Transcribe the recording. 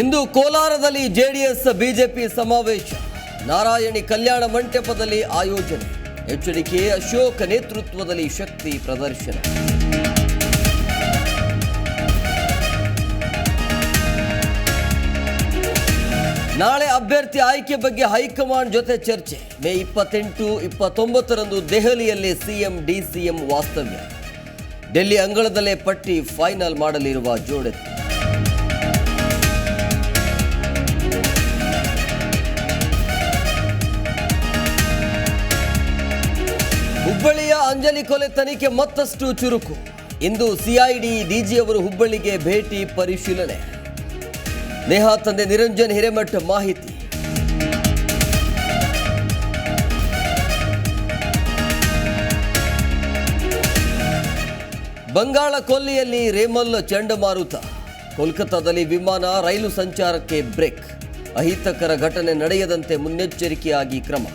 ಇಂದು ಕೋಲಾರದಲ್ಲಿ JDS, BJP ಸಮಾವೇಶ. ನಾರಾಯಣಿ ಕಲ್ಯಾಣ ಮಂಟಪದಲ್ಲಿ ಆಯೋಜನೆ. ಎಚ್ಚರಿಕೆ ಅಶೋಕ್ ನೇತೃತ್ವದಲ್ಲಿ ಶಕ್ತಿ ಪ್ರದರ್ಶನ. ನಾಳೆ ಅಭ್ಯರ್ಥಿ ಆಯ್ಕೆ ಬಗ್ಗೆ ಹೈಕಮಾಂಡ್ ಜೊತೆ ಚರ್ಚೆ. ಮೇ ಇಪ್ಪತ್ತೆಂಟು, ಇಪ್ಪತ್ತೊಂಬತ್ತರಂದು ದೆಹಲಿಯಲ್ಲಿ ಸಿಎಂ, ಡಿಸಿಎಂ ವಾಸ್ತವ್ಯ. ಡೆಲ್ಲಿ ಅಂಗಳದಲ್ಲೇ ಪಟ್ಟಿ ಫೈನಲ್ ಮಾಡಲಿರುವ ಜೋಡೆತ್ತು ಹುಬ್ಬಳ್ಳಿಯ ಅಂಜಲಿ ಕೊಲೆ ತನಿಖೆ ಮತ್ತಷ್ಟು ಚುರುಕು. ಇಂದು ಸಿಐಡಿ ಡಿಜಿ ಅವರು ಹುಬ್ಬಳ್ಳಿಗೆ ಭೇಟಿ ಪರಿಶೀಲನೆ. ನೇಹಾ ತಂದೆ ನಿರಂಜನ್ ಹಿರೇಮಠ್ ಮಾಹಿತಿ. ಬಂಗಾಳ ಕೊಲ್ಲಿಯಲ್ಲಿ ರೇಮಲ್ ಚಂಡಮಾರುತ. ಕೋಲ್ಕತ್ತಾದಲ್ಲಿ ವಿಮಾನ ರೈಲು ಸಂಚಾರಕ್ಕೆ ಬ್ರೇಕ್. ಅಹಿತಕರ ಘಟನೆ ನಡೆಯದಂತೆ ಮುನ್ನೆಚ್ಚರಿಕೆಯಾಗಿ ಕ್ರಮ.